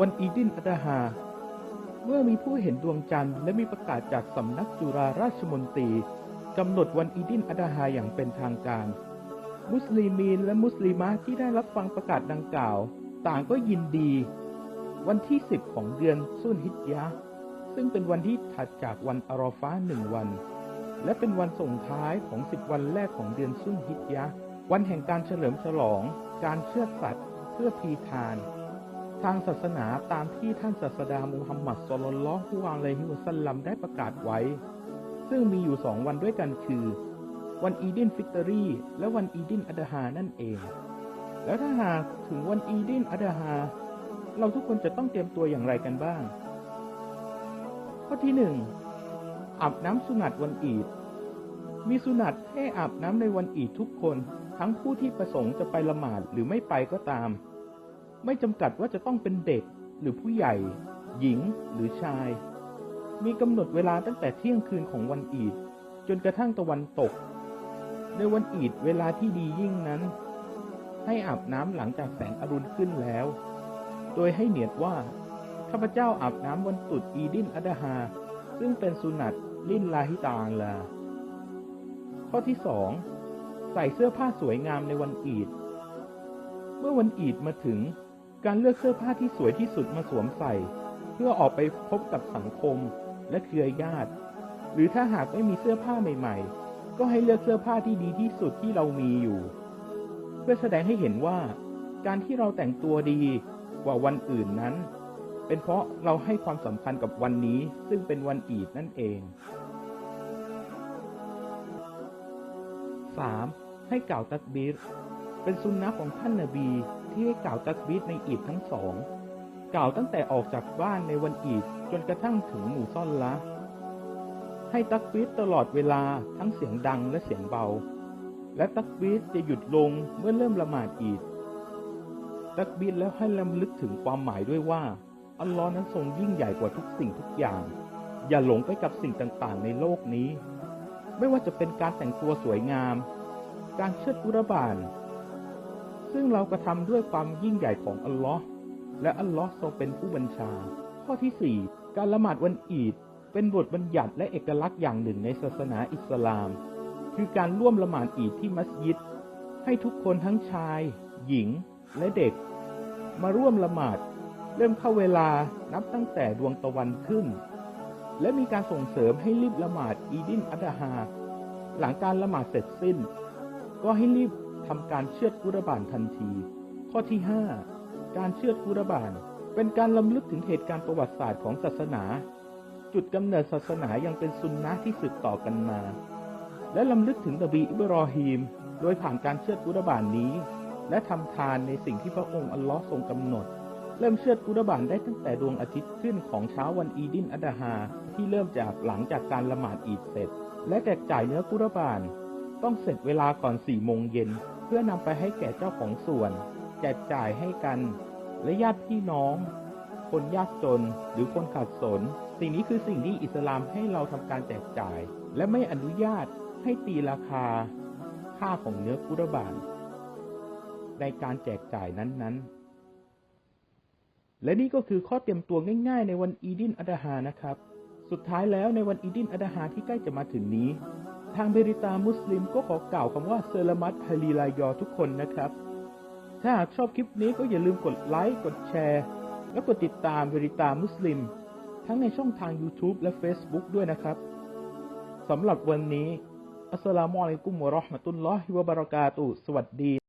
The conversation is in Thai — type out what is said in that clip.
วันอีดินอัตฮาเมื่อมีผู้เห็นดวงจันทร์และมีประกาศจากสำนักจุฬาราชมนตรีกำหนดวันอีดินอัตฮาอย่างเป็นทางการ มุสลิมีนและมุสลิมะที่ได้รับฟังประกาศดังกล่าว ต่างก็ยินดี วันที่ 10 ของเดือนสุนฮิจยะซึ่งเป็นวันที่ถัดจากวันอารอฟ้าหนึ่งวัน และเป็นวันส่งท้ายของ 10 วันแรกของเดือนสุนฮิจยะวันแห่งการเฉลิมฉลอง การเชื่อสัตว์เพื่อพีทาน ทางศาสนาตามที่ท่านศาสดามูฮัมหมัดศ็อลลลอฮุอะลัยฮิวะซัลลัมได้ประกาศไว้ ซึ่งมีอยู่สองวันด้วยกันคือ วันอีดินฟิตรีและวันอีดินอัดฮานั่นเอง แล้วถ้าหากถึงวันอีดินอัดฮาเราทุกคนจะต้องเตรียมตัวอย่างไรกันบ้าง ข้อที่หนึ่งอาบน้ำสุนัตวันอีด มีสุนัตให้อาบน้ำในวันอีดทุกคน ทั้งผู้ที่ประสงค์จะไปละหมาดหรือไม่ไปก็ตาม ไม่จำกัดว่าจะต้องเป็นเด็กหรือผู้ใหญ่ หญิงหรือชาย มีกำหนดเวลาตั้งแต่เที่ยงคืนของวันอีด จนกระทั่งตะวันตก ในวันอีดเวลาที่ดียิ่งนั้น ให้อาบน้ำหลังจากแสงอรุณขึ้นแล้ว โดยให้เนียดว่า ข้าพเจ้าอาบน้ำวันตรุษอีดินอัดฮา ซึ่งเป็นสุนัตลินลาฮิตาอัลลา ข้อที่สองใส่เสื้อผ้าสวยงามในวันอีด เมื่อวันอีดมาถึง การเลือกเสื้อผ้าที่สวยที่สุดมาสวมใส่ เพื่อออกไปพบกับสังคมและเครือญาติ หรือถ้าหากไม่มีเสื้อผ้าใหม่ ๆ ก็ให้เลือกเสื้อผ้าที่ดีที่สุดที่เรามีอยู่ เพื่อแสดงให้เห็นว่า การที่เราแต่งตัวดีกว่าวันอื่นนั้น เป็นเพราะเราให้ความสำคัญกับวันนี้ซึ่งเป็นวันอีดนั่นเอง 3. ให้กล่าวตักบีรเป็นสุนนะของท่านนาบี ที่ให้กล่าวตักบีรในอีดทั้งสอง กล่าวตั้งแต่ออกจากบ้านในวันอีดจนกระทั่งถึงหมู่ซ่อนละ ให้ตักบีรตลอดเวลาทั้งเสียงดังและเสียงเบา และตักบีรจะหยุดลงเมื่อเริ่มละหมาดอีดตักบีรแล้วให้ลำลึกถึงความหมายด้วยว่า อัลลอฮ์นั้นทรงยิ่งใหญ่กว่าทุกสิ่งทุกอย่าง อย่าหลงไปกับสิ่งต่างๆ ในโลกนี้ ไม่ว่าจะเป็นการแต่งตัวสวยงาม การเชิดอุรบาน ซึ่งเรากระทำด้วยความยิ่งใหญ่ของอัลลอฮ์และอัลลอฮ์ทรงเป็นผู้บัญชา ข้อที่ 4 การละหมาดวันอีด เป็นบทบัญญัติและเอกลักษณ์อย่างหนึ่งในศาสนาอิสลาม คือการร่วมละหมาดอีดที่มัสยิด ให้ทุกคนทั้งชาย หญิง และเด็ก มาร่วมละหมาด เริ่มเข้าเวลานับตั้งแต่ดวงตะวันขึ้น และมีการส่งเสริมให้รีบละหมาดอีดินอัดฮาหลังการละหมาดเสร็จสิ้น ก็ให้รีบ ทำการเชือดกุรบานทันที ข้อที่ 5 การเชือดกุรบานเป็นการลำลึกถึงเหตุการณ์ประวัติศาสตร์ของศาสนา จุดกำเนิดศาสนายังเป็นสุนนะที่สืบต่อกันมา และลำลึกถึงนบีอิบรอฮีม โดยผ่านการเชือดกุรบานนี้ และทำทานในสิ่งที่พระองค์อัลลอฮ์ทรงกำหนด เริ่มเชือดกุรบานได้ตั้งแต่ดวงอาทิตย์ขึ้นของเช้าวันอีดินอัดฮาที่เริ่มจากหลังจากการละหมาดอีดเสร็จ และแจกจ่ายเนื้อกุรบาน ต้องเสร็จเวลาก่อนสี่โมงเย็นเพื่อนำไปให้แก่เจ้าของส่วน แจกจ่ายให้กัน และญาติพี่น้อง คนยากจนหรือคนขาดสน สิ่งนี้คือสิ่งที่อิสลามให้เราทำการแจกจ่าย และไม่อนุญาตให้ตีราคา ค่าของเนื้อกุรบานในการแจกจ่ายนั้นๆและนี่ก็คือข้อเตรียมตัวง่ายๆ ในวันอีดินอัดฮานะครับ สุดท้ายแล้วในวันอีดินอัดฮาที่ใกล้จะมาถึงนี้ ทางเบริตามุสลิมก็ขอกล่าวคำว่าเซลามัตฮาลีลายอทุกคนนะครับ ถ้าหากชอบคลิปนี้ก็อย่าลืมกดไลค์ กดแชร์ และกดติดตามเบริตามุสลิม ทั้งในช่องทาง YouTube และ Facebook ด้วยนะครับสำหรับวันนี้ อัสสลามุอะลัยกุมวะเราะห์มะตุลลอฮิวะบะเราะกาตุสวัสดี